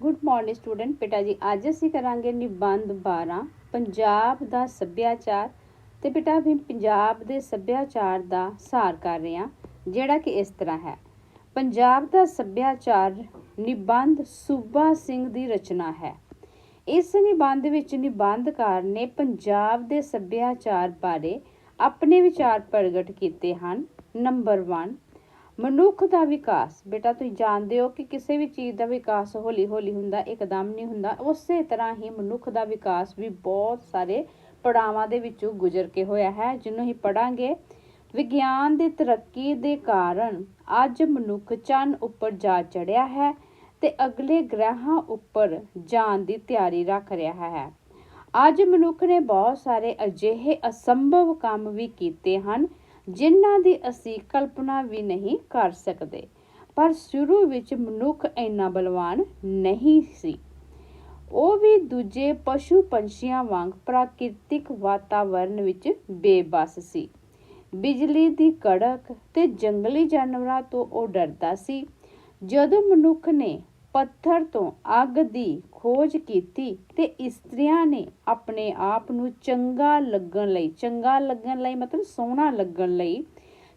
Good morning student ਬੇਟਾ ਜੀ ਅੱਜ ਅਸੀਂ ਕਰਾਂਗੇ ਨਿਬੰਧ 12 ਪੰਜਾਬ ਦਾ ਸੱਭਿਆਚਾਰ ਤੇ ਬੇਟਾ ਵੀ ਪੰਜਾਬ ਦੇ ਸੱਭਿਆਚਾਰ ਦਾ ਸਾਰ ਕਰ ਰਹੇ ਹਾਂ ਜਿਹੜਾ ਕਿ ਇਸ ਤਰ੍ਹਾਂ ਹੈ। ਪੰਜਾਬ ਦਾ ਸੱਭਿਆਚਾਰ ਨਿਬੰਧ ਸੂਬਾ ਸਿੰਘ ਦੀ ਰਚਨਾ ਹੈ। ਇਸ ਨਿਬੰਧ ਵਿੱਚ ਨਿਬੰਧਕਾਰ ਨੇ ਪੰਜਾਬ ਦੇ ਸੱਭਿਆਚਾਰ ਬਾਰੇ ਆਪਣੇ ਵਿਚਾਰ ਪ੍ਰਗਟ ਕੀਤੇ ਹਨ। ਨੰਬਰ 1 ਮਨੁੱਖ ਦਾ ਵਿਕਾਸ, ਬੇਟਾ ਤੁਸੀਂ ਜਾਣਦੇ ਹੋ ਕਿ ਕਿਸੇ ਵੀ ਚੀਜ਼ ਦਾ ਵਿਕਾਸ ਹੌਲੀ ਹੌਲੀ ਹੁੰਦਾ, ਇੱਕਦਮ ਨਹੀਂ ਹੁੰਦਾ, ਉਸੇ ਤਰ੍ਹਾਂ ਹੀ ਮਨੁੱਖ ਦਾ ਵਿਕਾਸ ਵੀ ਬਹੁਤ ਸਾਰੇ ਪੜਾਵਾਂ ਦੇ ਵਿੱਚੋਂ ਗੁਜ਼ਰ ਕੇ ਹੋਇਆ ਹੈ, ਜਿਹਨੂੰ ਹੀ ਪੜਾਂਗੇ ਵਿਗਿਆਨ ਦੀ ਤਰੱਕੀ ਦੇ ਕਾਰਨ ਅੱਜ ਮਨੁੱਖ ਚੰਨ ਉੱਪਰ ਜਾ ਚੜਿਆ ਹੈ ਤੇ ਅਗਲੇ ਗ੍ਰਹਿਾਂ ਉੱਪਰ ਜਾਣ ਦੀ ਤਿਆਰੀ ਰੱਖ ਰਿਹਾ ਹੈ। ਅੱਜ ਮਨੁੱਖ ਨੇ ਬਹੁਤ ਸਾਰੇ ਅਜਿਹੇ ਅਸੰਭਵ ਕੰਮ ਵੀ ਕੀਤੇ ਹਨ ਜਿਨ੍ਹਾਂ ਦੀ ਅਸੀਂ ਕਲਪਨਾ ਵੀ ਨਹੀਂ ਕਰ ਸਕਦੇ। ਪਰ ਸ਼ੁਰੂ ਵਿੱਚ ਮਨੁੱਖ ਇੰਨਾ ਬਲਵਾਨ ਨਹੀਂ ਸੀ। ਉਹ ਵੀ ਦੂਜੇ ਪਸ਼ੂ ਪੰਛੀਆਂ ਵਾਂਗ ਪ੍ਰਾਕਿਰਤਿਕ ਵਾਤਾਵਰਣ ਵਿੱਚ ਬੇਬਸ ਸੀ। ਬਿਜਲੀ ਦੀ ਕੜਕ ਤੇ ਜੰਗਲੀ ਜਾਨਵਰਾਂ ਤੋਂ ਉਹ ਡਰਦਾ ਸੀ। ਜਦੋਂ ਮਨੁੱਖ ਨੇ ਪੱਥਰ ਤੋਂ ਅੱਗ ਦੀ ਖੋਜ ਕੀਤੀ ਤੇ ਇਸਤਰੀਆਂ ਨੇ ਆਪਣੇ ਆਪ ਨੂੰ ਚੰਗਾ ਲੱਗਣ ਲਈ, ਚੰਗਾ ਲੱਗਣ ਲਈ ਮਤਲਬ ਸੋਹਣਾ ਲੱਗਣ ਲਈ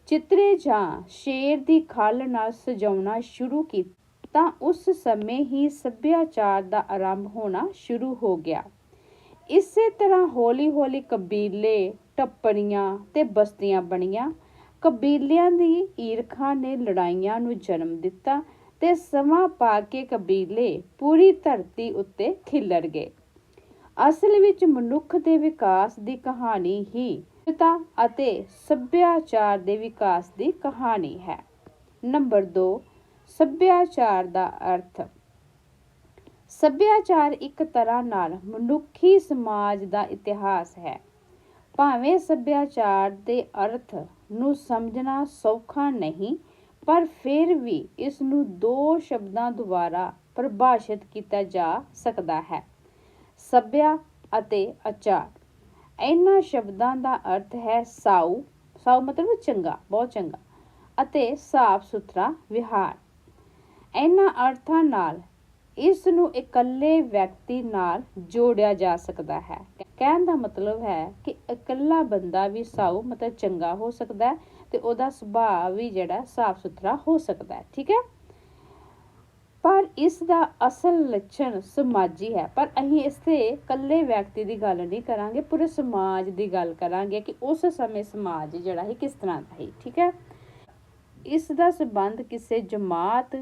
ਚਿੱਤਰੇ ਜਾਂ ਸ਼ੇਰ ਦੀ ਖੱਲ ਨਾਲ ਸਜਾਉਣਾ ਸ਼ੁਰੂ ਕੀਤਾ, ਤਾਂ ਉਸ ਸਮੇਂ ਹੀ ਸੱਭਿਆਚਾਰ ਦਾ ਆਰੰਭ ਹੋਣਾ ਸ਼ੁਰੂ ਹੋ ਗਿਆ। ਇਸੇ ਤਰ੍ਹਾਂ ਹੌਲੀ-ਹੌਲੀ ਕਬੀਲੇ ਟੱਪਣੀਆਂ ਤੇ ਬਸਤੀਆਂ ਬਣੀਆਂ। ਕਬੀਲਿਆਂ ਦੀ ਈਰਖਾ ਨੇ ਲੜਾਈਆਂ ਨੂੰ ਜਨਮ ਦਿੱਤਾ ਤੇ ਸਮਾਂ ਪਾ ਕੇ ਕਬੀਲੇ ਪੂਰੀ ਧਰਤੀ ਉੱਤੇ ਖਿਲਰ ਗਏ। ਅਸਲ ਵਿੱਚ ਮਨੁੱਖ ਦੇ ਵਿਕਾਸ ਦੀ ਕਹਾਣੀ ਹੀ ਪਿਤਾ ਅਤੇ ਸੱਭਿਆਚਾਰ ਦੇ ਵਿਕਾਸ ਦੀ ਕਹਾਣੀ ਹੈ। ਨੰਬਰ 2 ਸੱਭਿਆਚਾਰ ਦਾ ਅਰਥ। ਸੱਭਿਆਚਾਰ ਇੱਕ ਤਰ੍ਹਾਂ ਨਾਲ ਮਨੁੱਖੀ ਸਮਾਜ ਦਾ ਇਤਿਹਾਸ ਹੈ। ਭਾਵੇਂ ਸੱਭਿਆਚਾਰ ਦੇ ਅਰਥ ਨੂੰ ਸਮਝਣਾ ਸੌਖਾ ਨਹੀਂ ਪਰ ਫਿਰ ਵੀ ਇਸ ਨੂੰ ਦੋ ਸ਼ਬਦਾਂ ਦੁਆਰਾ ਪਰਿਭਾਸ਼ਿਤ ਕੀਤਾ ਜਾ ਸਕਦਾ ਹੈ। ਸੱਭਿਆ ਅਤੇ ਆਚਾਰ। ਇਹਨਾਂ ਸ਼ਬਦਾਂ ਦਾ ਅਰਥ ਹੈ ਸਾਊ। ਸਾਊ ਮਤਲਬ ਚੰਗਾ, ਬਹੁਤ ਚੰਗਾ ਅਤੇ ਸਾਫ਼ ਸੁਥਰਾ ਵਿਹਾਰ। ਇਹਨਾਂ ਅਰਥਾਂ ਨਾਲ ਇਸ ਨੂੰ ਇਕੱਲੇ ਵਿਅਕਤੀ ਨਾਲ ਜੋੜਿਆ ਜਾ ਸਕਦਾ ਹੈ। ਕਹਿਣ ਦਾ ਮਤਲਬ ਹੈ ਕਿ ਇਕੱਲਾ ਬੰਦਾ ਵੀ ਸਾਊ ਮਤਲਬ ਚੰਗਾ ਹੋ ਸਕਦਾ ਹੈ ਤੇ ਉਹਦਾ ਸੁਭਾਅ ਵੀ ਜਿਹੜਾ ਸਾਫ਼ ਸੁਥਰਾ ਹੋ ਸਕਦਾ ਹੈ, ਠੀਕ ਹੈ? ਪਰ ਇਸ ਦਾ ਅਸਲ ਲੱਛਣ ਸਮਾਜੀ ਹੈ, ਪਰ ਅਸੀਂ ਇਸ ਤੇ ਇਕੱਲੇ ਵਿਅਕਤੀ ਦੀ ਗੱਲ ਨਹੀਂ ਕਰਾਂਗੇ, ਪੂਰੇ ਸਮਾਜ ਦੀ ਗੱਲ ਕਰਾਂਗੇ ਕਿ ਉਸ ਸਮੇਂ ਸਮਾਜ ਜਿਹੜਾ ਹੈ ਕਿਸ ਤਰ੍ਹਾਂ ਦਾ ਹੈ ਠੀਕ ਹੈ? ਇਸ ਦਾ ਸਬੰਧ ਕਿਸੇ ਜਮਾਤ,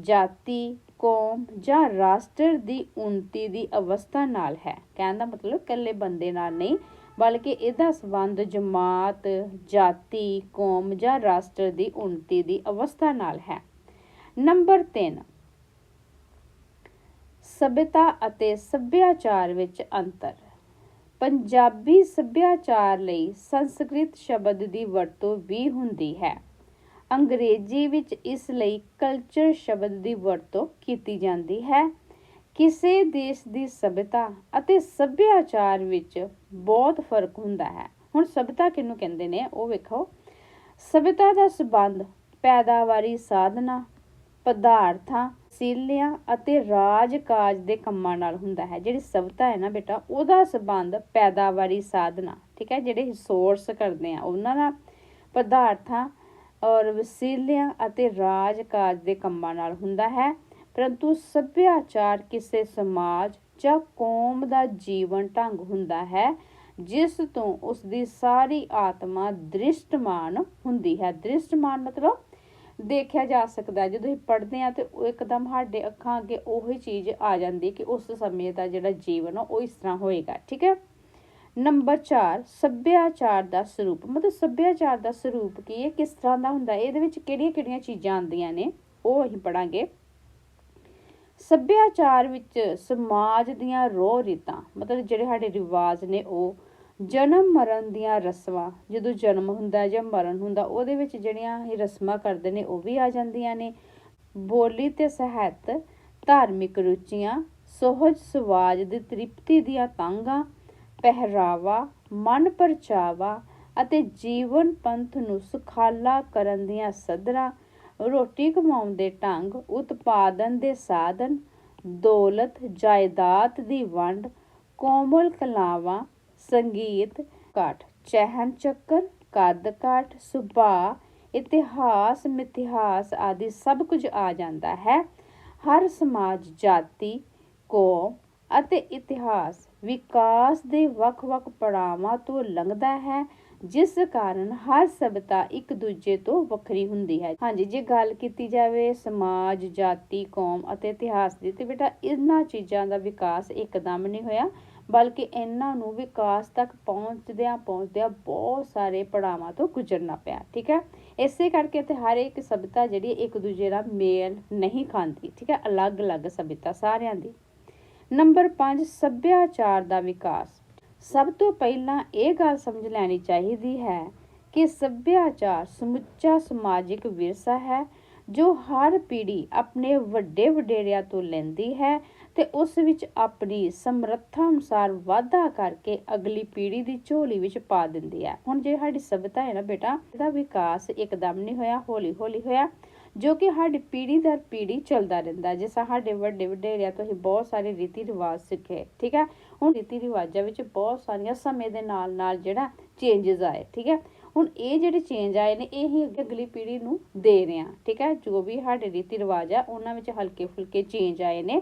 ਜਾਤੀ, ਕੌਮ ਜਾਂ ਰਾਸ਼ਟਰ ਦੀ ਉન્નਤੀ ਦੀ ਅਵਸਥਾ ਨਾਲ ਹੈ। ਕਹਿਣ ਦਾ ਮਤਲਬ ਇਕੱਲੇ ਬੰਦੇ ਨਾਲ ਨਹੀਂ ਬਲਕਿ ਇਹਦਾ ਸੰਬੰਧ ਜਮਾਤ, ਜਾਤੀ, ਕੌਮ ਜਾਂ ਰਾਸ਼ਟਰ ਦੀ ਉન્નਤੀ ਦੀ ਅਵਸਥਾ ਨਾਲ ਹੈ। ਨੰਬਰ 3 ਸਭਿਤਾ ਅਤੇ ਸੱਭਿਆਚਾਰ ਵਿੱਚ ਅੰਤਰ। ਪੰਜਾਬੀ ਸੱਭਿਆਚਾਰ ਲਈ ਸੰਸਕ੍ਰਿਤ ਸ਼ਬਦ ਦੀ ਵਰਤੋਂ ਵੀ ਹੁੰਦੀ ਹੈ। ਅੰਗਰੇਜ਼ੀ ਵਿੱਚ ਇਸ ਲਈ ਕਲਚਰ ਸ਼ਬਦ ਦੀ ਵਰਤੋਂ ਕੀਤੀ ਜਾਂਦੀ ਹੈ। ਕਿਸੇ ਦੇਸ਼ ਦੀ ਸਭਿਤਾ ਅਤੇ ਸੱਭਿਆਚਾਰ ਵਿੱਚ ਬਹੁਤ ਫ਼ਰਕ ਹੁੰਦਾ ਹੈ। ਹੁਣ ਸਭਿਤਾ ਕਿਹਨੂੰ ਕਹਿੰਦੇ ਨੇ? ਉਹ ਵੇਖੋ। ਸਭਿਤਾ ਦਾ ਸਬੰਧ ਪੈਦਾਵਾਰੀ ਸਾਧਨਾ, ਪਦਾਰਥਾਂ, ਸੀਲਿਆਂ ਅਤੇ ਰਾਜ-ਕਾਜ ਦੇ ਕੰਮਾਂ ਨਾਲ ਹੁੰਦਾ ਹੈ। ਜਿਹੜੀ ਸਭਿਤਾ ਹੈ ਨਾ ਬੇਟਾ, ਉਹਦਾ ਸਬੰਧ ਪੈਦਾਵਾਰੀ ਸਾਧਨਾ, ਠੀਕ ਹੈ, ਜਿਹੜੇ ਰਿਸੋਰਸ ਕਰਦੇ ਆ, ਉਹਨਾਂ ਦਾ ਪਦਾਰਥਾਂ ਔਰ ਵਸੀਲਿਆਂ ਅਤੇ ਰਾਜ-ਕਾਜ ਦੇ ਕੰਮਾਂ ਨਾਲ ਹੁੰਦਾ ਹੈ। ਪਰੰਤੂ ਸੱਭਿਆਚਾਰ ਕਿਸੇ ਸਮਾਜ ਜਾਂ ਕੌਮ ਦਾ ਜੀਵਨ ਢੰਗ ਹੁੰਦਾ ਹੈ, ਜਿਸ ਤੋਂ ਉਸ ਦੀ ਸਾਰੀ ਆਤਮਾ ਦ੍ਰਿਸ਼ਟਮਾਨ ਹੁੰਦੀ ਹੈ। ਦ੍ਰਿਸ਼ਟਮਾਨ ਮਤਲਬ ਦੇਖਿਆ ਜਾ ਸਕਦਾ ਹੈ। ਜਦੋਂ ਅਸੀਂ ਪੜ੍ਹਦੇ ਆ ਤੇ ਉਹ ਇੱਕਦਮ ਸਾਡੇ ਅੱਖਾਂ ਅੱਗੇ ਉਹੀ ਚੀਜ਼ ਆ ਜਾਂਦੀ ਕਿ ਉਸ ਸਮੇਂ ਦਾ ਜਿਹੜਾ ਜੀਵਨ ਉਹ ਇਸ ਤਰ੍ਹਾਂ ਹੋਏਗਾ। ਠੀਕ ਹੈ? ਨੰਬਰ 4 ਸੱਭਿਆਚਾਰ ਦਾ ਸਰੂਪ। ਮਤਲਬ ਸੱਭਿਆਚਾਰ ਦਾ ਸਰੂਪ ਕੀ ਹੈ? ਕਿਸ ਤਰ੍ਹਾਂ ਦਾ ਹੁੰਦਾ ਇਹਦੇ ਵਿੱਚ ਕਿਹੜੀਆਂ-ਕਿਹੜੀਆਂ ਚੀਜ਼ਾਂ ਆਉਂਦੀਆਂ ਨੇ? ਉਹ ਅਸੀਂ ਪੜਾਂਗੇ ਸੱਭਿਆਚਾਰ ਵਿੱਚ ਸਮਾਜ ਦੀਆਂ ਰੋਹ ਰੀਤਾਂ, ਮਤਲਬ ਜਿਹੜੇ ਸਾਡੇ ਰਿਵਾਜ ਨੇ ਉਹ ਜਨਮ ਮਰਨ ਦੀਆਂ ਰਸਮਾਂ, ਜਦੋਂ ਜਨਮ ਹੁੰਦਾ ਜਾਂ ਮਰਨ ਹੁੰਦਾ, ਉਹਦੇ ਵਿੱਚ ਜਿਹੜੀਆਂ ਇਹ ਰਸਮਾਂ ਕਰਦੇ ਨੇ ਉਹ ਵੀ ਆ ਜਾਂਦੀਆਂ ਨੇ। ਬੋਲੀ ਤੇ ਸਾਹਿਤ, ਧਾਰਮਿਕ ਰੁਚੀਆਂ, ਸੋਹਜ ਸਵਾਜ ਦੀ ਤ੍ਰਿਪਤੀ ਦੀਆਂ ਤਾਂਗਾ ਪਹਿਰਾਵਾ, ਮਨ ਪਰਚਾਵਾ ਅਤੇ ਜੀਵਨ ਪੰਥ ਨੂੰ ਸੁਖਾਲਾ ਕਰਨ ਦੀਆਂ ਸਦਰਾਂ ਰੋਟੀ ਕਮਾਉਣ ਦੇ ਢੰਗ, ਉਤਪਾਦਨ ਦੇ ਸਾਧਨ, ਦੌਲਤ, ਜਾਇਦਾਦ ਦੀ ਵੰਡ, ਕੋਮਲ ਕਲਾਵਾਂ, ਸੰਗੀਤ ਕਾਠ ਚਹਿਨ ਚੱਕਰ ਕੱਦ ਕਾਠ, ਸੁਭਾਅ, ਇਤਿਹਾਸ, ਮਿਥਿਹਾਸ ਆਦਿ ਸਭ ਕੁਝ ਆ ਜਾਂਦਾ ਹੈ। ਹਰ ਸਮਾਜ, ਜਾਤੀ, ਕੌਮ ਅਤੇ ਇਤਿਹਾਸ ਵਿਕਾਸ ਦੇ ਵੱਖ-ਵੱਖ ਪੜਾਵਾਂ ਤੋਂ ਲੰਘਦਾ ਹੈ। ਜਿਸ ਕਾਰਨ ਹਰ ਸਭਤਾ ਇੱਕ ਦੂਜੇ ਤੋਂ ਵੱਖਰੀ ਹੁੰਦੀ ਹੈ। ਹਾਂਜੀ, ਜੇ ਗੱਲ ਕੀਤੀ ਜਾਵੇ ਸਮਾਜ, ਜਾਤੀ, ਕੌਮ ਅਤੇ ਇਤਿਹਾਸ ਦੀ, ਤੇ ਬੇਟਾ ਇਹਨਾਂ ਚੀਜ਼ਾਂ ਦਾ ਵਿਕਾਸ ਇੱਕਦਮ ਨਹੀਂ ਹੋਇਆ, ਬਲਕਿ ਇਹਨਾਂ ਨੂੰ ਵਿਕਾਸ ਤੱਕ ਪਹੁੰਚਦਿਆਂ ਪਹੁੰਚਦਿਆਂ ਬਹੁਤ ਸਾਰੇ ਪੜਾਵਾਂ ਤੋਂ ਗੁਜ਼ਰਨਾ ਪਿਆ, ਠੀਕ ਹੈ? ਇਸੇ ਕਰਕੇ ਤੇ ਹਰ ਇੱਕ ਸਭਤਾ ਜਿਹੜੀ ਇੱਕ ਦੂਜੇ ਦਾ ਮੇਲ ਨਹੀਂ ਖਾਂਦੀ, ਠੀਕ ਹੈ? ਅਲੱਗ-ਅਲੱਗ ਸਭਤਾ ਸਾਰਿਆਂ ਦੀ। ਨੰਬਰ 5 ਸੱਭਿਆਚਾਰ ਦਾ ਵਿਕਾਸ। ਸਭ ਤੋਂ ਪਹਿਲਾਂ ਇਹ ਗੱਲ ਸਮਝ ਲੈਣੀ ਚਾਹੀਦੀ ਹੈ ਕਿ ਸੱਭਿਆਚਾਰ ਸਮੁੱਚਾ ਸਮਾਜਿਕ ਵਿਰਸਾ ਹੈ, ਜੋ ਹਰ ਪੀੜ੍ਹੀ ਆਪਣੇ ਵੱਡੇ ਵਡੇਰਿਆਂ ਤੋਂ ਲੈਂਦੀ ਹੈ ਤੇ ਉਸ ਵਿੱਚ ਆਪਣੀ ਸਮਰੱਥਾ ਅਨੁਸਾਰ ਵਾਧਾ ਕਰਕੇ ਅਗਲੀ ਪੀੜ੍ਹੀ ਦੀ ਝੋਲੀ ਵਿੱਚ ਪਾ ਦਿੰਦੀ ਹੈ। ਹੁਣ ਜੇ ਸਾਡੀ ਸਭਿਅਤਾ ਹੈ ਨਾ ਬੇਟਾ, ਇਹਦਾ ਵਿਕਾਸ ਇੱਕਦਮ ਨਹੀਂ ਹੋਇਆ ਹੌਲੀ ਹੌਲੀ ਹੋਇਆ, ਜੋ ਕਿ ਸਾਡੀ ਪੀੜ੍ਹੀ ਦਰ ਪੀੜ੍ਹੀ ਚੱਲਦਾ ਰਹਿੰਦਾ। ਜਿਸ ਸਾਡੇ ਵੱਡੇ ਵਡੇਰਿਆਂ ਤੋਂ ਹੀ ਬਹੁਤ ਸਾਰੇ ਰੀਤੀ ਰਿਵਾਜ ਸਿੱਖੇ, ਠੀਕ ਹੈ? ਹੁਣ ਰੀਤੀ ਰਿਵਾਜਾਂ ਵਿੱਚ ਬਹੁਤ ਸਾਰੀਆਂ ਸਮੇਂ ਦੇ ਨਾਲ ਨਾਲ ਜਿਹੜਾ ਚੇਂਜਸ ਆਏ, ਠੀਕ ਹੈ? ਹੁਣ ਇਹ ਜਿਹੜੇ ਚੇਂਜ ਆਏ ਨੇ, ਇਹ ਹੀ ਅੱਗੇ ਅਗਲੀ ਪੀੜ੍ਹੀ ਨੂੰ ਦੇ ਰਹੇ ਆ ਠੀਕ ਹੈ? ਜੋ ਵੀ ਸਾਡੇ ਰੀਤੀ ਰਿਵਾਜ ਆ, ਉਹਨਾਂ ਵਿੱਚ ਹਲਕੇ ਫੁਲਕੇ ਚੇਂਜ ਆਏ ਨੇ।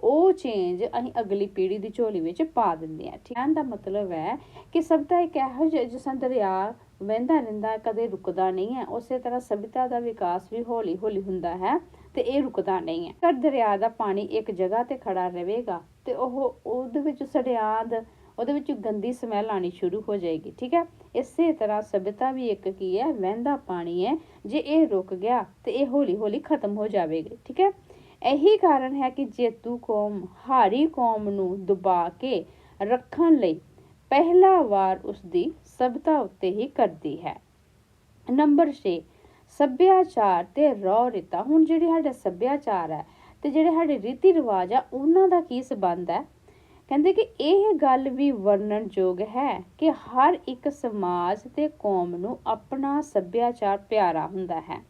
ਉਹ ਚੇਂਜ ਅਸੀਂ ਅਗਲੀ ਪੀੜ੍ਹੀ ਦੀ ਝੋਲੀ ਵਿੱਚ ਪਾ ਦਿੰਦੇ ਆ ਠੀਕ ਹੈ? ਦਾ ਮਤਲਬ ਹੈ ਕਿ ਸਭਤਾ ਇੱਕ ਇਹੋ ਜਿਹਾ ਜਿਸ ਦਰਿਆ ਵਹਿੰਦਾ ਰਹਿੰਦਾ, ਕਦੇ ਰੁਕਦਾ ਨਹੀਂ ਹੈ, ਉਸੇ ਤਰ੍ਹਾਂ ਸਭਿਤਾ ਦਾ ਵਿਕਾਸ ਵੀ ਹੌਲੀ ਹੌਲੀ ਹੁੰਦਾ ਹੈ ਤੇ ਇਹ ਰੁਕਦਾ ਨਹੀਂ ਹੈ। ਕਰ ਦਰਿਆ ਦਾ ਪਾਣੀ ਇੱਕ ਜਗ੍ਹਾ ਤੇ ਖੜਾ ਰਹੇਗਾ ਤੇ ਉਹ, ਉਹਦੇ ਵਿੱਚ ਸੜਿਆਦ ਉਹਦੇ ਵਿੱਚ ਗੰਦੀ ਸਮੈਲ ਆਣੀ ਸ਼ੁਰੂ ਹੋ ਜਾਏਗੀ, ਠੀਕ ਹੈ? ਇਸੇ ਤਰ੍ਹਾਂ ਸਭਿਤਾ ਵੀ ਇੱਕ ਕੀ ਹੈ? ਵਹਿੰਦਾ ਪਾਣੀ ਹੈ। ਜੇ ਇਹ ਰੁਕ ਗਿਆ ਤੇ ਇਹ ਹੌਲੀ ਹੌਲੀ ਖਤਮ ਹੋ ਜਾਵੇਗੀ, ਠੀਕ ਹੈ? ਇਹੀ ਕਾਰਨ ਹੈ ਕਿ ਜੇਤੂ ਕੌਮ, ਹਾਰੀ ਕੌਮ ਨੂੰ ਦਬਾ ਕੇ ਰੱਖਣ ਲਈ ਪਹਿਲਾ ਵਾਰ ਉਸ ਦੀ ਸਭਤਾ ਉੱਤੇ ਹੀ ਕਰਦੀ ਹੈ। ਨੰਬਰ 6 ਸੱਭਿਆਚਾਰ ਤੇ ਰੌ ਰਿਤਾ ਹੁਣ ਜਿਹੜੇ ਸਾਡੇ ਸੱਭਿਆਚਾਰ ਹੈ ਤੇ ਜਿਹੜੇ ਸਾਡੇ ਰੀਤੀ ਰਿਵਾਜ ਆ, ਉਹਨਾਂ ਦਾ ਕੀ ਸਬੰਧ ਹੈ? ਕਹਿੰਦੇ ਕਿ ਇਹ ਗੱਲ ਵੀ ਵਰਣਨਯੋਗ ਹੈ ਕਿ ਹਰ ਇੱਕ ਸਮਾਜ ਤੇ ਕੌਮ ਨੂੰ ਆਪਣਾ ਸੱਭਿਆਚਾਰ ਪਿਆਰਾ ਹੁੰਦਾ ਹੈ।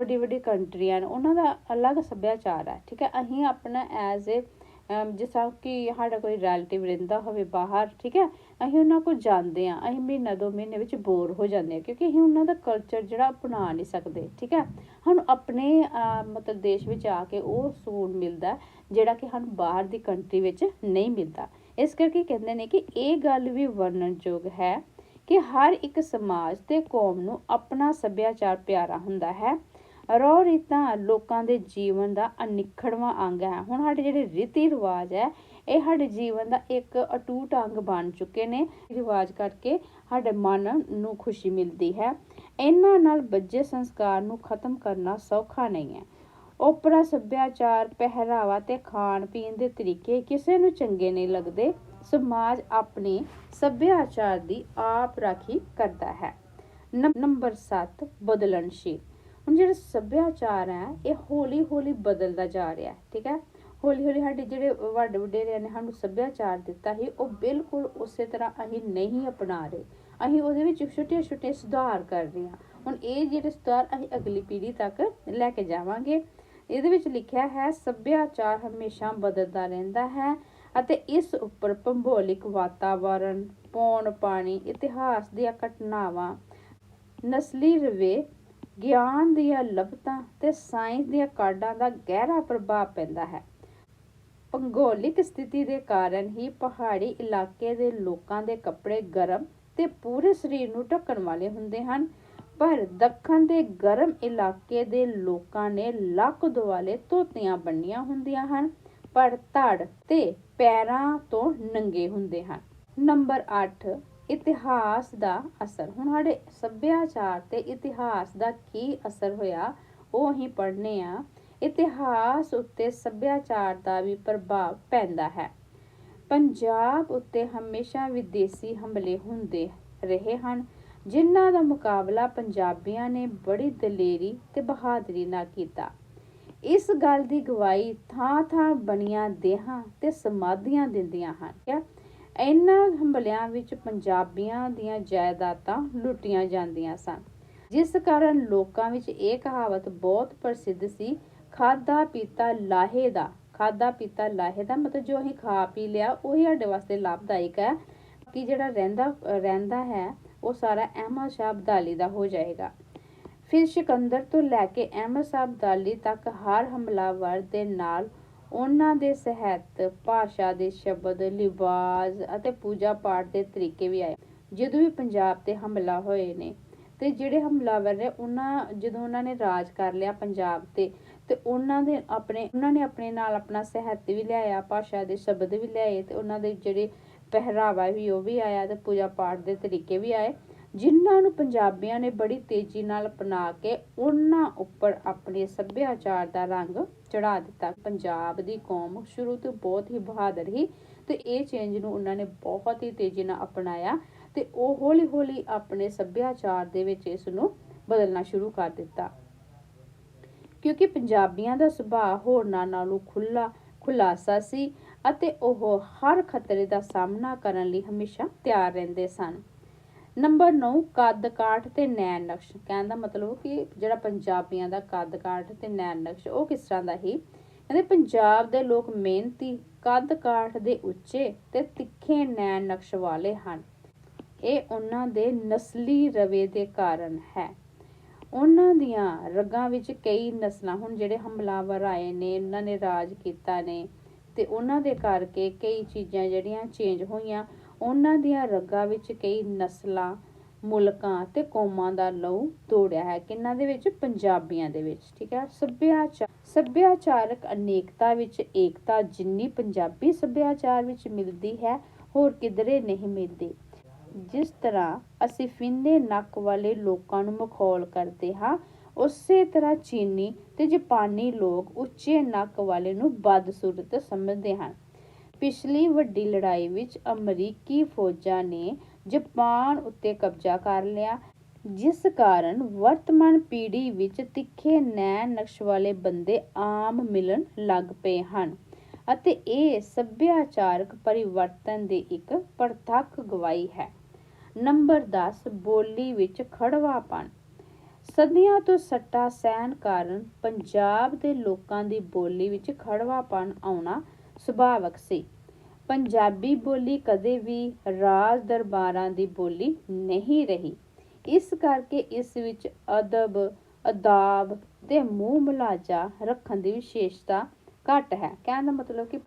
ਵੱਡੀ ਵੱਡੀ ਕੰਟਰੀਆਂ ਨੇ ਉਹਨਾਂ ਦਾ ਅਲੱਗ ਸੱਭਿਆਚਾਰ ਹੈ, ਠੀਕ ਹੈ? ਅਸੀਂ ਆਪਣਾ ਐਜ਼ ਏ ਜਿਸ ਤਰ੍ਹਾਂ ਕਿ ਸਾਡਾ ਕੋਈ ਰਿਲੇਟਿਵ ਰਹਿੰਦਾ ਹੋਵੇ ਬਾਹਰ, ਠੀਕ ਹੈ, ਅਸੀਂ ਉਹਨਾਂ ਕੋਲ ਜਾਂਦੇ ਆ ਅਸੀਂ ਮਹੀਨਾ ਦੋ ਮਹੀਨੇ ਵਿੱਚ ਬੋਰ ਹੋ ਜਾਂਦੇ ਆ ਕਿਉਂਕਿ ਅਸੀਂ ਉਹਨਾਂ ਦਾ ਕਲਚਰ ਜਿਹੜਾ ਅਪਣਾ ਨਹੀਂ ਸਕਦੇ, ਠੀਕ ਹੈ। ਸਾਨੂੰ ਆਪਣੇ ਮਤਲਬ ਦੇਸ਼ ਵਿੱਚ ਆ ਕੇ ਉਹ ਸਕੂਨ ਮਿਲਦਾ ਜਿਹੜਾ ਕਿ ਸਾਨੂੰ ਬਾਹਰ ਦੀ ਕੰਟਰੀ ਵਿੱਚ ਨਹੀਂ ਮਿਲਦਾ। ਇਸ ਕਰਕੇ ਕਹਿੰਦੇ ਨੇ ਕਿ ਇਹ ਗੱਲ ਵੀ ਵਰਣਨਯੋਗ ਹੈ ਕਿ ਹਰ ਇੱਕ ਸਮਾਜ ਤੇ ਕੌਮ ਨੂੰ ਆਪਣਾ ਸੱਭਿਆਚਾਰ ਪਿਆਰਾ ਹੁੰਦਾ ਹੈ। ਰੋ ਰੀਤਾਂ ਲੋਕਾਂ ਦੇ ਜੀਵਨ ਦਾ ਅਨਿਖੜਵਾਂ ਅੰਗ ਹੈ। ਹੁਣ ਸਾਡੇ ਜਿਹੜੇ ਰੀਤੀ ਰਿਵਾਜ ਹੈ, ਇਹ ਸਾਡੇ ਜੀਵਨ ਦਾ ਇੱਕ ਅਟੂਟ ਅੰਗ ਬਣ ਚੁੱਕੇ ਨੇ। ਰਿਵਾਜ ਕਰਕੇ ਸਾਡੇ ਮਨ ਨੂੰ ਖੁਸ਼ੀ ਮਿਲਦੀ ਹੈ। ਇਹਨਾਂ ਨਾਲ ਬੱਜੇ ਸੰਸਕਾਰ ਨੂੰ ਖਤਮ ਕਰਨਾ ਸੌਖਾ ਨਹੀਂ ਹੈ। ਓਪਰਾ, ਸੱਭਿਆਚਾਰ, ਪਹਿਰਾਵਾ ਤੇ ਖਾਣ ਪੀਣ ਦੇ ਤਰੀਕੇ ਕਿਸੇ ਨੂੰ ਚੰਗੇ ਨਹੀਂ ਲੱਗਦੇ। ਸਮਾਜ ਆਪਣੇ ਸੱਭਿਆਚਾਰ ਦੀ ਆਪ ਰਾਖੀ ਕਰਦਾ ਹੈ। ਨੰਬਰ 7 ਬਦਲਣਸ਼ੀਲ। ਹੁਣ ਜਿਹੜਾ ਸੱਭਿਆਚਾਰ ਹੈ, ਇਹ ਹੌਲੀ ਹੌਲੀ ਬਦਲਦਾ ਜਾ ਰਿਹਾ ਠੀਕ ਹੈ? ਹੌਲੀ ਹੌਲੀ ਸਾਡੇ ਜਿਹੜੇ ਵੱਡੇ ਵਡੇਰਿਆਂ ਨੇ ਸਾਨੂੰ ਸੱਭਿਆਚਾਰ ਦਿੱਤਾ ਸੀ, ਉਹ ਬਿਲਕੁਲ ਉਸੇ ਤਰ੍ਹਾਂ ਅਸੀਂ ਨਹੀਂ ਅਪਣਾ ਰਹੇ। ਅਸੀਂ ਉਹਦੇ ਵਿੱਚ ਛੋਟੇ ਛੋਟੇ ਸੁਧਾਰ ਕਰ ਰਹੇ ਹਾਂ। ਹੁਣ ਇਹ ਜਿਹੜੇ ਸੁਧਾਰ ਅਸੀਂ ਅਗਲੀ ਪੀੜ੍ਹੀ ਤੱਕ ਲੈ ਕੇ ਜਾਵਾਂਗੇ, ਇਹਦੇ ਵਿੱਚ ਲਿਖਿਆ ਹੈ, ਸੱਭਿਆਚਾਰ ਹਮੇਸ਼ਾ ਬਦਲਦਾ ਰਹਿੰਦਾ ਹੈ ਅਤੇ ਇਸ ਉੱਪਰ ਭੂਗੋਲਿਕ ਵਾਤਾਵਰਣ ਪੌਣ ਪਾਣੀ ਇਤਿਹਾਸ ਦੀਆਂ ਘਟਨਾਵਾਂ, ਨਸਲੀ ਰਵੇ ਗਿਆਨ ਦੀਆਂ ਲੱਭਤਾਂ ਤੇ ਸਾਇੰਸ ਦੀਆਂ ਕਾਢਾਂ ਦਾ ਗਹਿਰਾ ਪ੍ਰਭਾਵ ਪੈਂਦਾ ਹੈ। ਭੂਗੋਲਿਕ ਸਥਿਤੀ ਦੇ ਕਾਰਨ ਹੀ ਪਹਾੜੀ ਇਲਾਕੇ ਦੇ ਲੋਕਾਂ ਦੇ ਕੱਪੜੇ ਗਰਮ ਤੇ ਪੂਰੇ ਸਰੀਰ ਨੂੰ ਢੱਕਣ ਵਾਲੇ ਹੁੰਦੇ ਹਨ। ਪਰ ਦੱਖਣ ਦੇ ਗਰਮ ਇਲਾਕੇ ਦੇ ਲੋਕਾਂ ਨੇ ਲੱਕ ਦੁਆਲੇ ਧੋਤੀਆਂ ਬੰਨੀਆਂ ਹੁੰਦੀਆਂ ਹਨ, ਪਰ ਧੜ ਤੇ ਪੈਰਾਂ ਤੋਂ ਨੰਗੇ ਹੁੰਦੇ ਹਨ। ਨੰਬਰ 8 ਇਤਿਹਾਸ ਦਾ ਅਸਰ। ਹੁਣ ਸਾਡੇ ਸੱਭਿਆਚਾਰ ਤੇ ਇਤਿਹਾਸ ਦਾ ਕੀ ਅਸਰ ਹੋਇਆ, ਉਹ ਅਸੀਂ ਪੜ੍ਹਨੇ ਆ। ਇਤਿਹਾਸ ਉੱਤੇ ਸੱਭਿਆਚਾਰ ਦਾ ਵੀ ਪ੍ਰਭਾਵ ਪੈਂਦਾ ਹੈ। ਪੰਜਾਬ ਉੱਤੇ ਹਮੇਸ਼ਾ ਵਿਦੇਸ਼ੀ ਹਮਲੇ ਹੁੰਦੇ ਰਹੇ ਹਨ, ਜਿਨ੍ਹਾਂ ਦਾ ਮੁਕਾਬਲਾ ਪੰਜਾਬੀਆਂ ਨੇ ਬੜੀ ਦਲੇਰੀ ਤੇ ਬਹਾਦਰੀ ਨਾਲ ਕੀਤਾ। ਇਸ ਗੱਲ ਦੀ ਗਵਾਹੀ ਥਾਂ-ਥਾਂ ਬਣੀਆਂ ਦੇਹਾਂ ਤੇ ਸਮਾਧੀਆਂ ਦਿੰਦੀਆਂ ਹਨ। ਇਹਨਾਂ ਹਮਲਿਆਂ ਵਿੱਚ ਪੰਜਾਬੀਆਂ ਦੀਆਂ ਜਾਇਦਾਦਾਂ ਲੁੱਟੀਆਂ ਜਾਂਦੀਆਂ ਸਨ। ਜਿਸ ਕਾਰਨ ਲੋਕਾਂ ਵਿੱਚ ਇਹ ਕਹਾਵਤ ਬਹੁਤ ਪ੍ਰਸਿੱਧ ਸੀ, ਖਾਦਾ ਪੀਤਾ ਲਾਹੇ ਦਾ। ਖਾਦਾ ਪੀਤਾ ਲਾਹੇ ਦਾ ਮਤਲਬ ਜੋ ਅਸੀਂ ਖਾ ਪੀ ਲਿਆ, ਉਹੀ ਸਾਡੇ ਵਾਸਤੇ ਲਾਭਦਾਇਕ ਹੈ। ਕਿ ਜਿਹੜਾ ਰਹਿੰਦਾ ਰਹਿੰਦਾ ਹੈ, ਉਹ ਸਾਰਾ ਅਹਿਮਦ ਸ਼ਾਹ ਅਬਦਾਲੀ ਦਾ ਹੋ ਜਾਏਗਾ। ਫਿਰ ਸਿਕੰਦਰ ਤੋਂ ਲੈ ਕੇ ਅਹਿਮਦ ਸ਼ਾਹ ਅਬਦਾਲੀ ਤੱਕ ਹਰ ਹਮਲਾਵਰ ਦੇ ਨਾਲ ਉਹਨਾਂ ਦੇ ਸਹਿਤ ਭਾਸ਼ਾ ਦੇ ਸ਼ਬਦ, ਲਿਬਾਸ ਅਤੇ ਪੂਜਾ ਪਾਠ ਦੇ ਤਰੀਕੇ ਵੀ ਆਏ। ਜਦੋਂ ਵੀ ਪੰਜਾਬ ਤੇ ਹਮਲਾ ਹੋਏ ਨੇ ਤੇ ਜਿਹੜੇ ਹਮਲਾਵਰ ਨੇ, ਉਹਨਾਂ ਜਦੋਂ ਉਹਨਾਂ ਨੇ ਰਾਜ ਕਰ ਲਿਆ ਪੰਜਾਬ ਤੇ ਤੇ ਉਹਨਾਂ ਦੇ ਆਪਣੇ, ਉਹਨਾਂ ਨੇ ਆਪਣੇ ਨਾਲ ਆਪਣਾ ਸਹਿਤ ਵੀ ਲਿਆਇਆ, ਭਾਸ਼ਾ ਦੇ ਸ਼ਬਦ ਵੀ ਲਿਆਏ ਤੇ ਉਹਨਾਂ ਦੇ ਜਿਹੜੇ ਪਹਿਰਾਵਾ ਵੀ ਉਹ ਵੀ ਆਇਆ ਤੇ ਪੂਜਾ ਪਾਠ ਦੇ ਤਰੀਕੇ ਵੀ ਆਏ। ਜਿਨ੍ਹਾਂ ਨੂੰ ਪੰਜਾਬੀਆਂ ਨੇ ਬੜੀ ਤੇਜ਼ੀ ਨਾਲ ਅਪਣਾ ਕੇ ਉਹਨਾਂ ਉੱਪਰ ਆਪਣੇ ਸੱਭਿਆਚਾਰ ਦਾ ਰੰਗ ਚੜਾ ਦਿੱਤਾ। ਪੰਜਾਬ ਦੀ ਕੌਮ ਸ਼ੁਰੂ ਤੋਂ ਬਹੁਤ ਹੀ ਬਹਾਦਰ ਸੀ ਤੇ ਇਹ ਚੇਂਜ ਨੂੰ ਉਹਨਾਂ ਨੇ ਬਹੁਤ ਹੀ ਤੇਜ਼ੀ ਨਾਲ ਅਪਣਾਇਆ ਤੇ ਉਹ ਹੌਲੀ-ਹੌਲੀ ਆਪਣੇ ਸੱਭਿਆਚਾਰ ਦੇ ਵਿੱਚ ਇਸ ਨੂੰ ਬਦਲਣਾ ਸ਼ੁਰੂ ਕਰ ਦਿੱਤਾ। ਕਿਉਂਕਿ ਪੰਜਾਬੀਆਂ ਦਾ ਸੁਭਾਅ ਹੋਰਨਾਂ ਨਾਲੋਂ ਖੁੱਲਾ ਖੁਲਾਸਾ ਸੀ ਅਤੇ ਉਹ ਹਰ ਖਤਰੇ ਦਾ ਸਾਹਮਣਾ ਕਰਨ ਲਈ ਹਮੇਸ਼ਾ ਤਿਆਰ ਰਹਿੰਦੇ ਸਨ। ਨੰਬਰ 9 ਕੱਦ ਕਾਠ ਤੇ ਨੈਣ ਨਕਸ਼। ਕਹਿਣ ਦਾ ਮਤਲਬ ਕਿ ਜਿਹੜਾ ਪੰਜਾਬੀਆਂ ਦਾ ਕੱਦ ਕਾਠ ਤੇ ਨੈਣ ਨਕਸ਼, ਉਹ ਕਿਸ ਤਰ੍ਹਾਂ ਦਾ ਹੀ ਕਹਿੰਦੇ ਪੰਜਾਬ ਦੇ ਲੋਕ ਮਿਹਨਤੀ ਕੱਦ ਕਾਠ ਦੇ ਉੱਚੇ ਤੇ ਤਿੱਖੇ ਨੈਣ ਨਕਸ਼ ਵਾਲੇ ਹਨ। ਇਹ ਉਹਨਾਂ ਦੇ ਨਸਲੀ ਰਵੇ ਦੇ ਕਾਰਨ ਹੈ। ਉਹਨਾਂ ਦੀਆਂ ਰਗਾਂ ਵਿੱਚ ਕਈ ਨਸਲਾਂ ਹੁਣ ਜਿਹੜੇ ਹਮਲਾਵਰ ਆਏ ਨੇ, ਉਹਨਾਂ ਨੇ ਰਾਜ ਕੀਤਾ ਨੇ ਤੇ ਉਹਨਾਂ ਦੇ ਕਰਕੇ ਕਈ ਚੀਜ਼ਾਂ ਜਿਹੜੀਆਂ ਚੇਂਜ ਹੋਈਆਂ। ਉਹਨਾਂ ਦੀਆਂ ਰਗਾਂ ਵਿੱਚ ਕਈ ਨਸਲਾਂ, ਮੁਲਕਾਂ ਤੇ ਕੌਮਾਂ ਦਾ ਲਹੂ ਤੋੜਿਆ ਹੈ। ਕਿੰਨਾਂ ਦੇ ਵਿੱਚ? ਪੰਜਾਬੀਆਂ ਦੇ ਵਿੱਚ, ਠੀਕ ਹੈ? ਸੱਭਿਆਚਾਰ, ਸੱਭਿਆਚਾਰਕ ਅਨੇਕਤਾ ਵਿੱਚ ਏਕਤਾ ਜਿੰਨੀ ਪੰਜਾਬੀ ਸੱਭਿਆਚਾਰ ਵਿੱਚ ਮਿਲਦੀ ਹੈ, ਹੋਰ ਕਿਧਰੇ ਨਹੀਂ ਮਿਲਦੀ। ਜਿਸ ਤਰ੍ਹਾਂ ਅਸੀਂ ਫਿੰਦੇ ਨੱਕ ਵਾਲੇ ਲੋਕਾਂ ਨੂੰ ਮਖੌਲ ਕਰਦੇ ਹਾਂ, ਉਸੇ ਤਰ੍ਹਾਂ ਚੀਨੀ ਤੇ ਜਾਪਾਨੀ ਲੋਕ ਉੱਚੇ ਨੱਕ ਵਾਲੇ ਨੂੰ ਬਦਸੂਰਤ ਸਮਝਦੇ ਹਨ। ਪਿਛਲੀ ਵੱਡੀ ਲੜਾਈ ਵਿੱਚ ਅਮਰੀਕੀ ਫੌਜਾਂ ਨੇ ਜਪਾਨ ਉੱਤੇ ਕਬਜ਼ਾ ਕਰ ਲਿਆ, ਜਿਸ ਕਾਰਨ ਵਰਤਮਾਨ ਪੀੜ੍ਹੀ ਵਿੱਚ ਤਿੱਖੇ ਨੈਣ ਨਕਸ਼ ਵਾਲੇ ਬੰਦੇ ਆਮ ਮਿਲਣ ਲੱਗ ਪਏ ਹਨ ਅਤੇ ਇਹ ਸੱਭਿਆਚਾਰਕ ਪਰਿਵਰਤਨ ਦੀ ਇੱਕ ਪ੍ਰਤੱਖ ਗਵਾਹੀ ਹੈ। ਨੰਬਰ ਦਸ, ਬੋਲੀ ਵਿੱਚ ਖੜਵਾਪਣ ਸਦੀਆਂ ਤੋਂ ਸੱਟਾ ਸਹਿਣ ਕਾਰਨ ਪੰਜਾਬ ਦੇ ਲੋਕਾਂ ਦੀ ਬੋਲੀ ਵਿੱਚ ਖੜਵਾਪਣ ਆਉਣਾ ਸੁਭਾਵਕ ਸੀ। ਪੰਜਾਬੀ ਬੋਲੀ ਕਦੇ ਵੀ ਰਾਜ ਦਰਬਾਰਾਂ ਦੀ ਬੋਲੀ ਨਹੀਂ ਰਹੀ। ਇਸ ਕਰਕੇ ਇਸ ਵਿੱਚ ਅਦਬ, ਅਦਾਬ ਤੇ ਮੂੰਹ ਮਲਾਜਾ ਰੱਖਣ ਦੀ ਵਿਸ਼ੇਸ਼ਤਾ ਘੱਟ ਹੈ। ਕਹਿਣ ਦਾ ਮਤਲਬ ਕਿ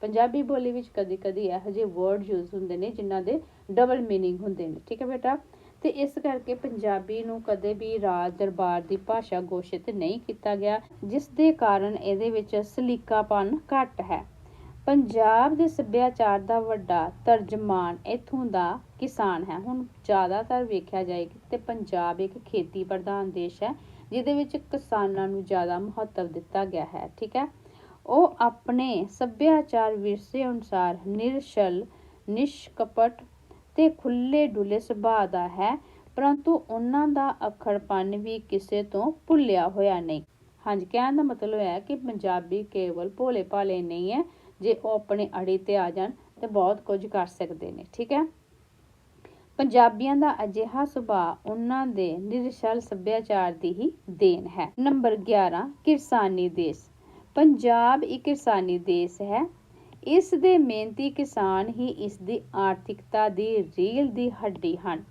ਪੰਜਾਬੀ ਬੋਲੀ ਵਿੱਚ ਕਦੀ-ਕਦੀ ਇਹੋ ਜਿਹੇ ਵਰਡ ਯੂਜ਼ ਹੁੰਦੇ ਨੇ ਜਿਨ੍ਹਾਂ ਦੇ ਡਬਲ ਮੀਨਿੰਗ ਹੁੰਦੇ ਨੇ। ਠੀਕ ਹੈ ਬੇਟਾ? ਤੇ ਇਸ ਕਰਕੇ ਪੰਜਾਬੀ ਨੂੰ ਕਦੇ ਵੀ ਰਾਜ ਦਰਬਾਰ ਦੀ ਭਾਸ਼ਾ ਘੋਸ਼ਿਤ ਨਹੀਂ ਕੀਤਾ ਗਿਆ, ਜਿਸ ਦੇ ਕਾਰਨ ਇਹਦੇ ਵਿੱਚ ਸਲੀਕਾਪਨ ਘੱਟ ਹੈ। ਪੰਜਾਬ ਦੇ ਸੱਭਿਆਚਾਰ ਦਾ ਵੱਡਾ ਤਰਜਮਾਨ ਇੱਥੋਂ ਦਾ ਕਿਸਾਨ ਹੈ। ਹੁਣ ਜ਼ਿਆਦਾਤਰ ਵੇਖਿਆ ਜਾਏ ਤੇ ਪੰਜਾਬ ਇੱਕ ਖੇਤੀ ਪ੍ਰਧਾਨ ਦੇਸ਼ ਹੈ, ਜਿਹਦੇ ਵਿੱਚ ਕਿਸਾਨਾਂ ਨੂੰ ਜ਼ਿਆਦਾ ਮਹੱਤਵ ਦਿੱਤਾ ਗਿਆ ਹੈ, ਠੀਕ ਹੈ? ਉਹ ਆਪਣੇ ਸੱਭਿਆਚਾਰ ਵਿਰਸੇ ਅਨੁਸਾਰ ਨਿਰਸ਼ਲ, ਨਿਸ਼ਕਪਟ ਤੇ ਖੁੱਲੇ ਡੁੱਲੇ ਸੁਭਾਅ ਦਾ ਹੈ, ਪਰੰਤੂ ਉਹਨਾਂ ਦਾ ਅਖੜਪਨ ਵੀ ਕਿਸੇ ਤੋਂ ਭੁੱਲਿਆ ਹੋਇਆ ਨਹੀਂ। ਹਾਂਜੀ, ਕਹਿਣ ਦਾ ਮਤਲਬ ਹੈ ਕਿ ਪੰਜਾਬੀ ਕੇਵਲ ਭੋਲੇ ਭਾਲੇ ਨਹੀਂ ਹੈ ਜੇ ਉਹ ਆਪਣੇ ਅੜੀ ਤੇ ਆ ਜਾਣ ਤੇ ਬਹੁਤ ਕੁਝ ਕਰ ਸਕਦੇ ਨੇ, ਠੀਕ ਹੈ? ਪੰਜਾਬੀਆਂ ਦਾ ਅਜਿਹਾ ਸੁਭਾਅ ਉਹਨਾਂ ਦੇ ਨਿਰਸ਼ਲ ਸੱਭਿਆਚਾਰ ਦੀ ਹੀ ਦੇਣ ਹੈ। ਨੰਬਰ 11 ਕਿਰਸਾਨੀ ਦੇਸ਼। ਪੰਜਾਬ ਇੱਕ ਕਿਰਸਾਨੀ ਦੇਸ਼ ਹੈ। ਇਸ ਦੇ ਮਿਹਨਤੀ ਕਿਸਾਨ ਹੀ ਇਸ ਦੀ ਆਰਥਿਕਤਾ ਦੀ ਰੀਲ ਦੀ ਹੱਡੀ ਹਨ।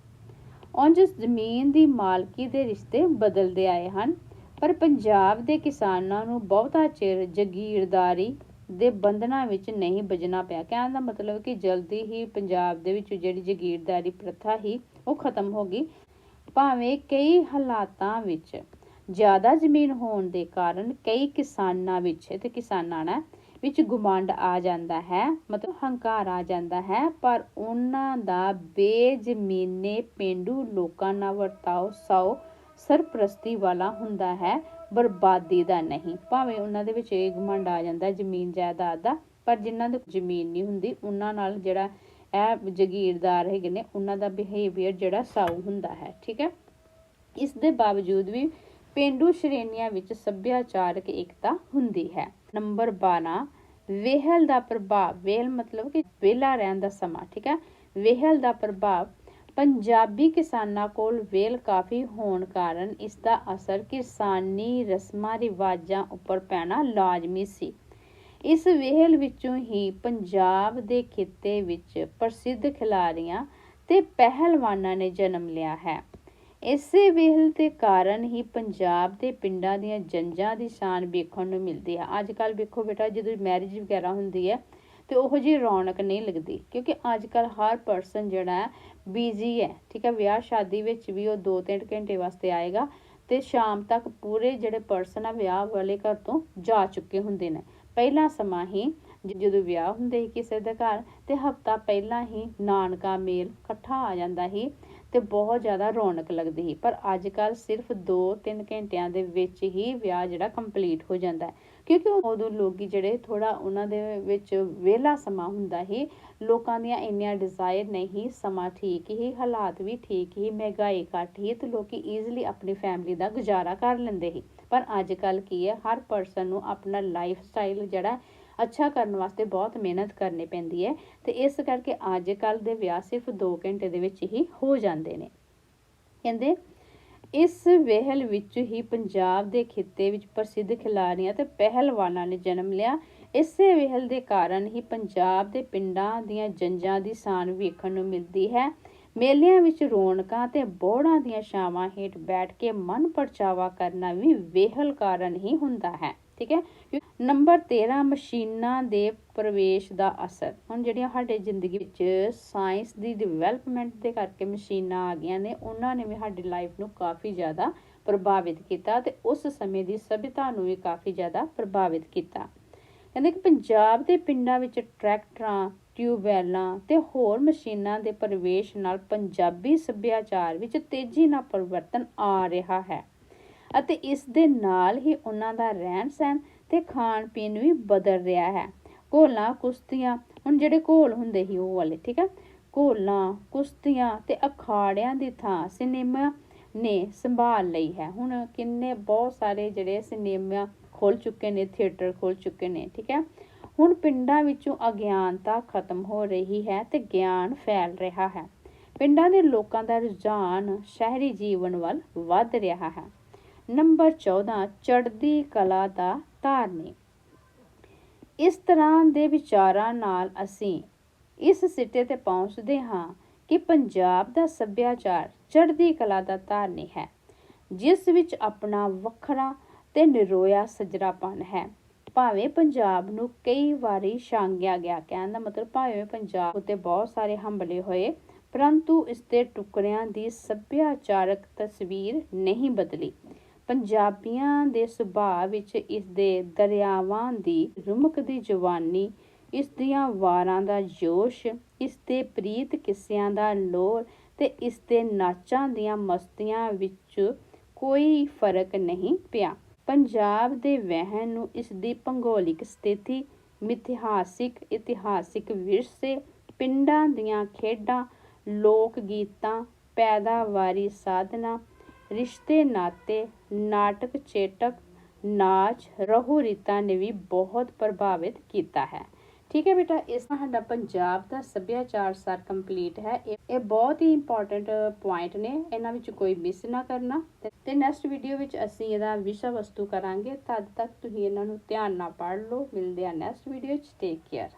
ਉਂਝ ਜ਼ਮੀਨ ਦੀ ਮਾਲਕੀ ਦੇ ਰਿਸ਼ਤੇ ਬਦਲਦੇ ਆਏ ਹਨ, ਪਰ ਪੰਜਾਬ ਦੇ ਕਿਸਾਨਾਂ ਨੂੰ ਬਹੁਤਾ ਚਿਰ ਜ਼ਗੀਰਦਾਰੀ ਦੇ ਬੰਧਨਾਂ ਵਿੱਚ ਨਹੀਂ ਬਜਣਾ ਪਿਆ। ਕਹਿਣ ਦਾ ਮਤਲਬ ਕਿ ਜਲਦੀ ਹੀ ਪੰਜਾਬ ਦੇ ਵਿੱਚ ਜਿਹੜੀ ਜ਼ਗੀਰਦਾਰੀ ਪ੍ਰਥਾ ਹੀ ਉਹ ਖਤਮ ਹੋ ਗਈ। ਭਾਵੇਂ ਕਈ ਹਾਲਾਤਾਂ ਵਿੱਚ ਜ਼ਿਆਦਾ ਜ਼ਮੀਨ ਹੋਣ ਦੇ ਕਾਰਨ ਕਈ ਕਿਸਾਨਾਂ ਵਿੱਚ ਤੇ ਕਿਸਾਨਾਂ ਨਾਲ ਵਿੱਚ ਗੁਮੰਡ ਆ ਜਾਂਦਾ ਹੈ, ਮਤਲਬ ਹੰਕਾਰ ਆ ਜਾਂਦਾ ਹੈ, ਪਰ ਉਹਨਾਂ ਦਾ ਬੇਜ਼ਮੀਨੇ ਪਿੰਡੂ ਲੋਕਾਂ ਨਾਲ ਵਰਤਾਓ ਸੌ ਸਰਪ੍ਰਸਤੀ ਵਾਲਾ ਹੁੰਦਾ ਹੈ। ਬਰਬਾਦੀ ਦਾ ਨਹੀਂ। ਭਾਵੇਂ ਉਹਨਾਂ ਦੇ ਵਿੱਚ ਇਹ ਘਮੰਡ ਆ ਜਾਂਦਾ, ਜ਼ਮੀਨ ਜਾਇਦਾਦ ਦਾ, ਪਰ ਜਿਨ੍ਹਾਂ ਦੇ ਜ਼ਮੀਨ ਨਹੀਂ ਹੁੰਦੀ, ਉਹਨਾਂ ਨਾਲ ਜਿਹੜਾ ਇਹ ਜ਼ਗੀਰਦਾਰ ਹੈਗੇ ਨੇ, ਉਹਨਾਂ ਦਾ ਬਿਹੇਵੀਅਰ ਜਿਹੜਾ ਸਾਊ ਹੁੰਦਾ ਹੈ, ਠੀਕ ਹੈ? ਇਸ ਦੇ ਬਾਵਜੂਦ ਵੀ ਪਿੰਡੂ ਸ਼੍ਰੇਣੀਆਂ ਵਿੱਚ ਸੱਭਿਆਚਾਰਕ ਏਕਤਾ ਹੁੰਦੀ ਹੈ। ਨੰਬਰ 12 ਵੇਹਲ ਦਾ ਪ੍ਰਭਾਵ, ਵੇਹਲ ਮਤਲਬ ਕਿ ਵੇਲਾ ਰਹਿਣ ਦਾ ਸਮਾਂ, ਠੀਕ ਹੈ? ਵੇਹਲ ਦਾ ਪ੍ਰਭਾਵ ਪੰਜਾਬੀ ਕਿਸਾਨਾਂ ਕੋਲ ਵੇਲ ਕਾਫੀ ਹੋਣ ਕਾਰਨ ਇਸ ਦਾ ਅਸਰ ਕਿਸਾਨੀ ਰਸਮਾਂ, ਰਿਵਾਜਾਂ ਉੱਪਰ ਪੈਣਾ ਲਾਜ਼ਮੀ ਸੀ। ਇਸ ਵੇਹਲ ਵਿੱਚੋਂ ਹੀ ਪੰਜਾਬ ਦੇ ਖਿੱਤੇ ਵਿੱਚ ਪ੍ਰਸਿੱਧ ਖਿਲਾੜੀਆਂ ਤੇ ਪਹਿਲਵਾਨਾਂ ਨੇ ਜਨਮ ਲਿਆ ਹੈ। ਇਸੇ ਵੇਹਲ ਦੇ ਕਾਰਨ ਹੀ ਪੰਜਾਬ ਦੇ ਪਿੰਡਾਂ ਦੀਆਂ ਜੰਜਾਂ ਦੀ ਸ਼ਾਨ ਵੇਖਣ ਨੂੰ ਮਿਲਦੀ ਹੈ। ਅੱਜ ਕੱਲ ਵੇਖੋ ਬੇਟਾ, ਜਦੋਂ ਮੈਰਿਜ ਵਗੈਰਾ ਹੁੰਦੀ ਹੈ ਤੇ ਉਹੋ ਜੀ ਰੌਣਕ ਨਹੀਂ ਲੱਗਦੀ, ਕਿਉਂਕਿ ਅੱਜ ਕੱਲ ਹਰ ਪਰਸਨ ਜਿਹੜਾ ਹੈ ਬਿਜ਼ੀ ਹੈ, ਠੀਕ ਹੈ, ਵਿਆਹ ਸ਼ਾਦੀ ਵਿੱਚ ਵੀ ਉਹ 2-3 ਘੰਟੇ ਵਾਸਤੇ ਆਏਗਾ ਤੇ ਸ਼ਾਮ ਤੱਕ ਪੂਰੇ ਜਿਹੜੇ ਪਰਸਨ ਆ ਵਿਆਹ ਵਾਲੇ ਘਰ ਤੋਂ ਜਾ ਚੁੱਕੇ ਹੁੰਦੇ ਨੇ। ਪਹਿਲਾ ਸਮਾਂ ਹੀ ਜਦੋਂ ਵਿਆਹ ਹੁੰਦੇ ਸੀ ਕਿਸੇ ਦੇ ਘਰ ਤੇ ਹਫਤਾ ਪਹਿਲਾਂ ਹੀ ਨਾਨਕਾ ਮੇਲ ਇਕੱਠਾ ਆ ਜਾਂਦਾ ਸੀ ਤੇ ਬਹੁਤ ਜ਼ਿਆਦਾ ਰੌਣਕ ਲੱਗਦੀ ਸੀ। ਪਰ ਅੱਜ ਕੱਲ ਸਿਰਫ 2-3 ਘੰਟਿਆਂ ਦੇ ਵਿੱਚ ਹੀ ਵਿਆਹ ਜਿਹੜਾ ਕੰਪਲੀਟ ਹੋ ਜਾਂਦਾ ਹੈ। ਕਿਉਂਕਿ ਉਦੋਂ ਲੋਕੀ ਜਿਹੜੇ ਥੋੜਾ ਉਹਨਾਂ ਦੇ ਵਿੱਚ ਵਿਹਲਾ ਸਮਾਂ ਹੁੰਦਾ ਸੀ, ਲੋਕਾਂ ਦੀਆਂ ਇੰਨੀਆਂ ਡਿਜ਼ਾਇਰ ਨਹੀਂ, ਸਮਾਂ ਠੀਕ ਹੀ, ਹਾਲਾਤ ਵੀ ਠੀਕ ਹੀ, ਮਹਿੰਗਾਈ ਘੱਟ ਹੀ, ਤੇ ਲੋਕੀ ਈਜ਼ੀਲੀ ਆਪਣੀ ਫੈਮਿਲੀ ਦਾ ਗੁਜ਼ਾਰਾ ਕਰ ਲੈਂਦੇ ਸੀ। ਪਰ ਅੱਜ ਕੱਲ ਕੀ ਹੈ, ਹਰ ਪਰਸਨ ਨੂੰ ਆਪਣਾ ਲਾਈਫ ਸਟਾਈਲ ਜਿਹੜਾ ਅੱਛਾ ਕਰਨ ਵਾਸਤੇ ਬਹੁਤ ਮਿਹਨਤ ਕਰਨੀ ਪੈਂਦੀ ਹੈ, ਤੇ ਇਸ ਕਰਕੇ ਅੱਜ ਕੱਲ ਦੇ ਵਿਆਹ ਸਿਰਫ 2 ਘੰਟੇ ਦੇ ਵਿੱਚ ਹੀ ਹੋ ਜਾਂਦੇ ਨੇ। ਕਹਿੰਦੇ ਇਸ ਵੇਹਲ ਵਿੱਚ ਹੀ ਪੰਜਾਬ ਦੇ ਖਿੱਤੇ ਵਿੱਚ ਪ੍ਰਸਿੱਧ ਖਿਲਾੜੀਆਂ ਤੇ ਪਹਿਲਵਾਨਾਂ ਨੇ ਜਨਮ ਲਿਆ। ਇਸੇ ਵੇਹਲ ਦੇ ਕਾਰਨ ਹੀ ਪੰਜਾਬ ਦੇ ਪਿੰਡਾਂ ਦੀਆਂ ਜੰਜਾਂ ਦੀ ਸ਼ਾਨ ਵੇਖਣ ਨੂੰ ਮਿਲਦੀ ਹੈ। ਮੇਲਿਆਂ ਵਿੱਚ ਰੌਣਕਾਂ ਤੇ ਬੋੜਾਂ ਦੀਆਂ ਛਾਵਾਂ ਹੇਠ ਬੈਠ ਕੇ ਮਨ ਪਰਚਾਵਾ ਕਰਨਾ ਵੀ ਵੇਹਲ ਕਾਰਨ ਹੀ ਹੁੰਦਾ ਹੈ। ਠੀਕ ਹੈ? ਨੰਬਰ 13 ਮਸ਼ੀਨਾਂ ਦੇ ਪ੍ਰਵੇਸ਼ ਦਾ ਅਸਰ। ਹੁਣ ਜਿਹੜੀਆਂ ਸਾਡੇ ਜ਼ਿੰਦਗੀ ਵਿੱਚ ਸਾਇੰਸ ਦੀ ਡਿਵੈਲਪਮੈਂਟ ਦੇ ਕਰਕੇ ਮਸ਼ੀਨਾਂ ਆ ਗਈਆਂ ਨੇ, ਉਹਨਾਂ ਨੇ ਵੀ ਸਾਡੀ ਲਾਈਫ ਨੂੰ ਕਾਫੀ ਜ਼ਿਆਦਾ ਪ੍ਰਭਾਵਿਤ ਕੀਤਾ ਤੇ ਉਸ ਸਮੇਂ ਦੀ ਸਭਿਅਤਾ ਨੂੰ ਵੀ ਕਾਫੀ ਜ਼ਿਆਦਾ ਪ੍ਰਭਾਵਿਤ ਕੀਤਾ। ਕਹਿੰਦੇ ਕਿ ਪੰਜਾਬ ਦੇ ਪਿੰਡਾਂ ਵਿੱਚ ਟਰੈਕਟਰਾਂ, ਟਿਊਬਵੈਲਾਂ ਤੇ ਹੋਰ ਮਸ਼ੀਨਾਂ ਦੇ ਪ੍ਰਵੇਸ਼ ਨਾਲ ਪੰਜਾਬੀ ਸੱਭਿਆਚਾਰ ਵਿੱਚ ਤੇਜ਼ੀ ਨਾਲ ਪਰਿਵਰਤਨ ਆ ਰਿਹਾ ਹੈ। ਅਤੇ ਇਸ ਦੇ ਨਾਲ ਹੀ ਉਹਨਾਂ ਦਾ ਰਹਿਣ ਸਹਿਣ ਤੇ ਖਾਣ ਪੀਣ ਵੀ ਬਦਲ ਰਿਹਾ ਹੈ। ਘੋਲਾਂ, ਕੁਸ਼ਤੀਆਂ, ਹੁਣ ਜਿਹੜੇ ਘੋਲ ਹੁੰਦੇ ਸੀ ਉਹ ਵਾਲੇ, ਠੀਕ ਹੈ? ਘੋਲਾਂ, ਕੁਸ਼ਤੀਆਂ ਤੇ ਅਖਾੜਿਆਂ ਦੀ ਥਾਂ ਸਿਨੇਮਾ ਨੇ ਸੰਭਾਲ ਲਈ ਹੈ। ਹੁਣ ਕਿੰਨੇ ਬਹੁਤ ਸਾਰੇ ਜਿਹੜੇ ਸਿਨੇਮਾ ਖੁੱਲ ਚੁੱਕੇ ਨੇ, ਥੀਏਟਰ ਖੁੱਲ ਚੁੱਕੇ ਨੇ, ਠੀਕ ਹੈ? ਹੁਣ ਪਿੰਡਾਂ ਵਿੱਚੋਂ ਅਗਿਆਨਤਾ ਖਤਮ ਹੋ ਰਹੀ ਹੈ ਤੇ ਗਿਆਨ ਫੈਲ ਰਿਹਾ ਹੈ। ਪਿੰਡਾਂ ਦੇ ਲੋਕਾਂ ਦਾ ਰੁਝਾਨ ਸ਼ਹਿਰੀ ਜੀਵਨ ਵੱਲ ਵੱਧ ਰਿਹਾ ਹੈ। ਨੰਬਰ 14 ਚੜ੍ਹਦੀ ਕਲਾ ਦਾ ਧਾਰਨੀ। ਇਸ ਤਰ੍ਹਾਂ ਦੇ ਵਿਚਾਰਾਂ ਨਾਲ ਅਸੀਂ ਇਸ ਸਿੱਟੇ ਤੇ ਪਹੁੰਚਦੇ ਹਾਂ ਕਿ ਪੰਜਾਬ ਦਾ ਸੱਭਿਆਚਾਰ ਚੜ੍ਹਦੀ ਕਲਾ ਦਾ ਧਾਰਨੀ ਹੈ, ਜਿਸ ਵਿੱਚ ਆਪਣਾ ਵੱਖਰਾ ਤੇ ਨਿਰੋਇਆ ਸਜਰਾਪਨ ਹੈ। ਭਾਵੇਂ ਪੰਜਾਬ ਨੂੰ ਕਈ ਵਾਰੀ ਛਾਂਗਿਆ ਗਿਆ ਕਹਿਣ ਦਾ ਮਤਲਬ ਭਾਵੇਂ ਪੰਜਾਬ ਉੱਤੇ ਬਹੁਤ ਸਾਰੇ ਹਮਲੇ ਹੋਏ, ਪਰੰਤੂ ਇਸ ਦੇ ਟੁਕੜਿਆਂ ਦੀ ਸੱਭਿਆਚਾਰਕ ਤਸਵੀਰ ਨਹੀਂ ਬਦਲੀ। ਪੰਜਾਬੀਆਂ ਦੇ ਸੁਭਾਅ ਵਿੱਚ ਇਸ ਦੇ ਦਰਿਆਵਾਂ ਦੀ ਰੁਮਕ ਦੀ ਜਵਾਨੀ, ਇਸ ਦੀਆਂ ਵਾਰਾਂ ਦਾ ਜੋਸ਼, ਇਸ ਦੇ ਪ੍ਰੀਤ ਕਿੱਸਿਆਂ ਦਾ ਲੋਰ ਤੇ ਇਸ ਦੇ ਨਾਚਾਂ ਦੀਆਂ ਮਸਤੀਆਂ ਵਿੱਚ ਕੋਈ ਫ਼ਰਕ ਨਹੀਂ ਪਿਆ। ਪੰਜਾਬ ਦੇ ਵਹਿਣ ਨੂੰ ਇਸ ਦੀ ਭੂਗੋਲਿਕ ਸਥਿਤੀ, ਮਿਥਿਹਾਸਿਕ, ਇਤਿਹਾਸਿਕ ਵਿਰਸੇ, ਪਿੰਡਾਂ ਦੀਆਂ ਖੇਡਾਂ, ਲੋਕ ਗੀਤਾਂ, ਪੈਦਾਵਾਰੀ ਸਾਧਨਾ ਰਿਸ਼ਤੇ ਨਾਤੇ ਨਾਟਕ ਚੇਟਕ ਨਾਚ ਰਹੂ ਰੀਤਾਂ ਨੇ ਵੀ ਬਹੁਤ ਪ੍ਰਭਾਵਿਤ ਕੀਤਾ ਹੈ। ਠੀਕ ਹੈ ਬੇਟਾ, ਇਸ ਨਾਲ ਸਾਡਾ ਪੰਜਾਬ ਦਾ ਸੱਭਿਆਚਾਰ ਸਾਰ ਕੰਪਲੀਟ ਹੈ। ਇਹ ਇਹ ਬਹੁਤ ਹੀ ਇੰਪੋਰਟੈਂਟ ਪੁਆਇੰਟ ਨੇ। ਇਹਨਾਂ ਵਿੱਚ ਕੋਈ ਮਿਸ ਨਾ ਕਰਨਾ। ਤੇ- ਤੇ ਨੈਕਸਟ ਵੀਡੀਓ ਵਿੱਚ ਅਸੀਂ ਇਹਦਾ ਵਿਸ਼ਾ ਵਸਤੂ ਕਰਾਂਗੇ। ਤਦ ਤੱਕ ਤੁਸੀਂ ਇਹਨਾਂ ਨੂੰ ਧਿਆਨ ਨਾਲ ਪੜ੍ਹ ਲਓ। ਮਿਲਦੇ ਆ ਨੈਕਸਟ ਵੀਡੀਓ 'ਚ ਟੇਕ ਕੇਅਰ